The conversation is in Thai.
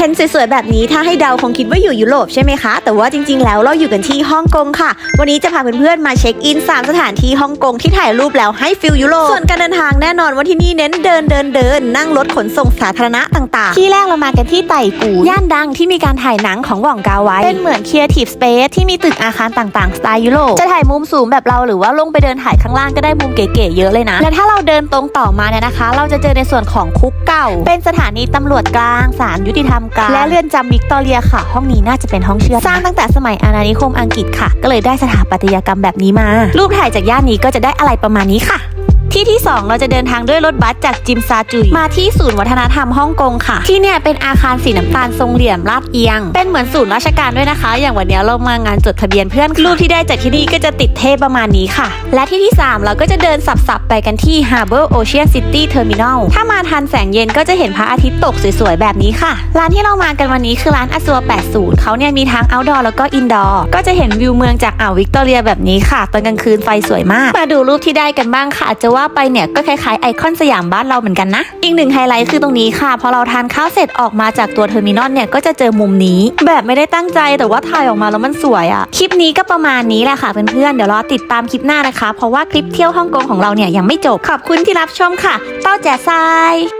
เห็นสวยๆแบบนี้ถ้าให้เดาคงคิดว่าอยู่ยุโรปใช่ไหมคะ แต่ว่าจริงๆ แล้วเราอยู่กันที่ฮ่องกงค่ะ วันนี้จะพาเพื่อนๆมาเช็คอิน 3 สถานที่ฮ่องกงที่ถ่ายรูปแล้วให้ฟิลยุโรป ส่วนการเดินทางแน่นอนว่าที่นี่เน้นเดินเดินเดินนั่งรถขนส่งสาธารณะต่างๆ ที่แรกเรามากันที่ไต่กูย่านดังที่มีการถ่ายหนังของหว่องกาไว้ เป็นเหมือน Creative Space ที่มีตึกอาคารต่างๆสไตล์ยุโรปจะถ่ายมุมสูงแบบเราหรือว่าลงไปเดินถ่ายข้างล่างก็ได้มุมเก๋ๆเยอะเลยนะ และถ้าเราเดินตรงต่อมาเนี่ยนะคะ เราจะเจอในส่วนของคุกเก่า เป็นสถานีตำรวจกลางศาลยุติธรรมกลางและเรือนจำวิกตอเรียค่ะ ห้องนี้น่าจะเป็นห้องเชือดสร้างตั้งแต่สมัยอาณานิคมอังกฤษค่ะ ก็เลยได้สถาปัตยกรรมแบบนี้มา รูปถ่ายจากย่านนี้ก็จะได้อะไรประมาณนี้ค่ะ ที่ที่ 2 เราจะเดินทางด้วยรถบัสจากจิมซาจุย มาที่ศูนย์วัฒนธรรมฮ่องกงค่ะ ที่เนี่ยเป็นอาคารสีน้ำตาลทรงเหลี่ยมลาดเอียง เป็นเหมือนศูนย์ราชการด้วยนะคะ อย่างวันนี้เรามางานจดทะเบียนเพื่อนค่ะรูปที่ได้จากที่นี่ก็จะติดเทประมาณนี้ค่ะ และที่ที่ 3 เราก็จะเดินสับๆไปกันที่ Harbour Ocean City Terminal ถ้ามาทันแสงเย็นก็จะเห็นพระอาทิตย์ตกสวยๆแบบนี้ค่ะ ร้านที่เรามากันวันนี้คือร้านอ z ัว80เขาเนี่ยมีทั้ง outdoor แล้วก็ indoor ก็จะเห็นวิวเมืองจากอ่าววิกตอเรียแบบนี้ค่ะ ตอนกลางคืนไฟสวยมาก มาดูรูปที่ได้กันบ้างค่ะจะว่าว่าไปเนี่ยก็คล้ายๆไอคอนสยามบ้านเราเหมือนกันนะ อีกหนึ่งไฮไลท์คือตรงนี้ค่ะ พอเราทานข้าวเสร็จออกมาจากตัวเทอร์มินอลเนี่ยก็จะเจอมุมนี้ แบบไม่ได้ตั้งใจแต่ว่าถ่ายออกมาแล้วมันสวยอะคลิปนี้ก็ประมาณนี้แหละค่ะเพื่อนๆ เดี๋ยวรอติดตามคลิปหน้านะคะ เพราะว่าคลิปเที่ยวฮ่องกงของเราเนี่ยยังไม่จบ ขอบคุณที่รับชมค่ะ เต้าแจ๋ทราย